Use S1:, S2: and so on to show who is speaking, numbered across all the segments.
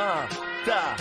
S1: 啊是啊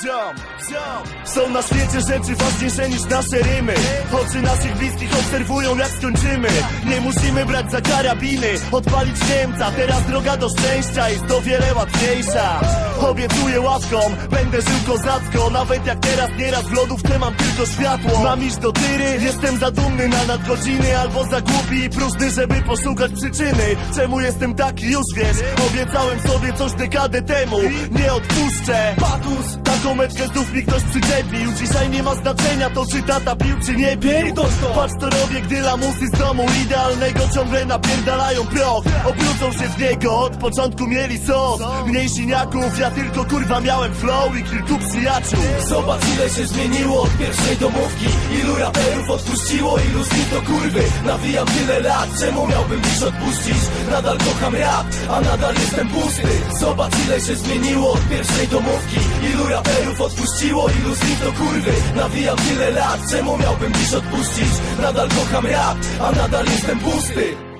S1: ziom, ziom. Są na świecie rzeczy ważniejsze niż nasze rymy. Oczy naszych bliskich obserwują jak skończymy. Nie musimy brać za karabiny Odpalić Niemca. Teraz droga do szczęścia jest o wiele łatwiejsza. Obiecuję łaską, będę żył kozacko. Nawet jak teraz nieraz w lodówce mam tylko światło. Mam iść do tyry, jestem za dumny na nadgodziny Albo za głupi. I próżny, żeby poszukać przyczyny. Czemu jestem taki już wiesz? Obiecałem sobie coś dekadę temu. Nie odpuszczę. Patus, taką metkę znów mi ktoś przyczepił Dzisiaj nie ma znaczenia to czy tata pił czy nie pił. Patrz co robię, gdy lamusy z domu idealnego ciągle napierdalają proch. Obrócą się w niego, od początku mieli sos. Mniej siniaków, ja tylko kurwa miałem flow i kilku przyjaciół.
S2: Zobacz ile się zmieniło od pierwszej domówki. Ilu raperów odpuściło, ilu z nich to kurwy. Nawijam tyle lat, czemu miałbym dziś odpuścić? Nadal kocham rap, a nadal jestem pusty. Zobacz ile się zmieniło od pierwszej domówki. Ilu raperów odpuściło, ilu z nich to kurwy Nawijam tyle lat, czemu miałbym dziś odpuścić? Nadal kocham rap, a nadal jestem pusty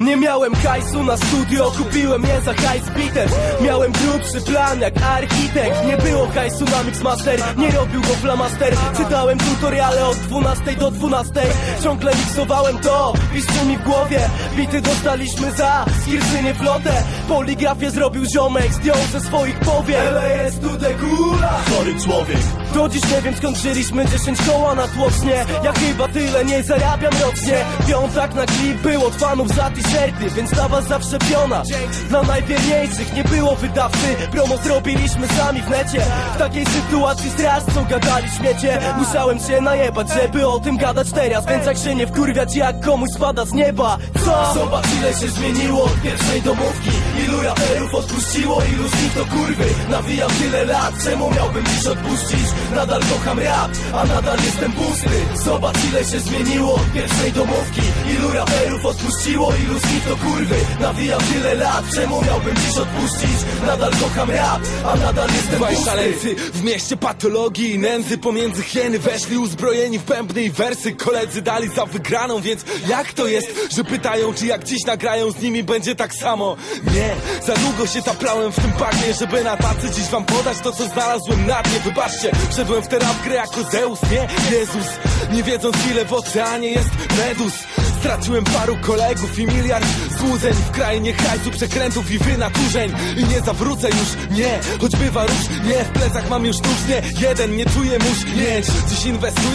S2: Nie miałem hajsu na studio, kupiłem je za hajs bitew Miałem grubszy plan jak architekt. Nie było hajsu na mixmaster, nie robił go flamaster. Czytałem tutoriale od 12 do 12 Ciągle miksowałem to, piszczy mi w głowie. Bity dostaliśmy za skillsy flotę. Poligrafię zrobił ziomek, zdjął ze swoich powiek LS to the gula.
S1: Chory człowiek
S2: do dziś nie wiem skąd wzięliśmy 10 koła na tłocznie. Ja chyba tyle nie zarabiam rocznie. Piątak na klip był od fanów za t-shirty Więc dla was zawsze piona. Dla najwierniejszych nie było wydawcy. Promo zrobiliśmy sami w necie. W takiej sytuacji straż co gadali śmiecie. Musiałem się najebać, żeby o tym gadać teraz. Więc jak się nie wkurwiać jak komuś spada z nieba. Co? Zobacz ile się zmieniło od pierwszej domówki. Ilu raperów odpuściło, ilu z nich to kurwy Nawijam tyle lat, czemu miałbym dziś odpuścić? Nadal kocham rap, a nadal jestem pusty Zobacz ile się zmieniło od pierwszej domówki Ilu raperów odpuściło, ilu z nich to kurwy Nawijam tyle lat, czemu miałbym dziś odpuścić? Nadal kocham rap, a nadal jestem
S3: Dwaj
S2: pusty
S3: szaleńcy w mieście patologii i nędzy Pomiędzy hieny weszli uzbrojeni w pępny i wersy Koledzy dali za wygraną, więc jak to jest, że pytają czy jak dziś nagrają z nimi będzie tak samo? Nie, za długo się taplałem w tym bagnie, żeby na tacy dziś wam podać to co znalazłem na dnie. Wybaczcie, wszedłem w tę grę jako Zeus, nie Jezus. Nie wiedząc ile w oceanie jest medus. Straciłem paru kolegów i miliard złudzeń. W krainie hajsu, przekrętów i wynaturzeń. I nie zawrócę już, nie, choć bywa róż Nie, w plecach mam już nóż, nie. Jeden, nie czuję muśnięć Dziś inwestuję